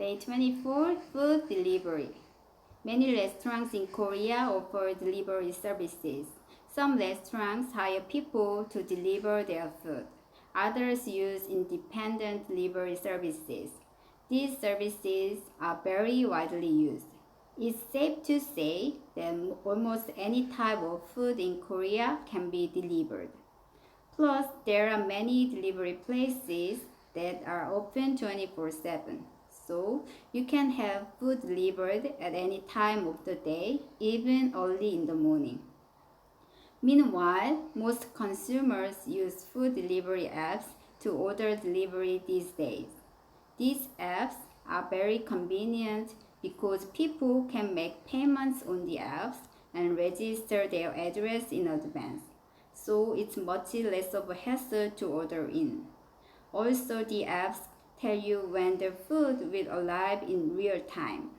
Day 24 Food Delivery. Many restaurants in Korea offer delivery services. Some restaurants hire people to deliver their food. Others use independent delivery services. These services are very widely used. It's safe to say that almost any type of food in Korea can be delivered. Plus, there are many delivery places that are open 24 7. So, you can have food delivered at any time of the day, even early in the morning. Meanwhile, most consumers use food delivery apps to order delivery these days. These apps are very convenient because people can make payments on the apps and register their address in advance. So it's much less of a hassle to order in. Also, the apps tell you when the food will arrive in real time.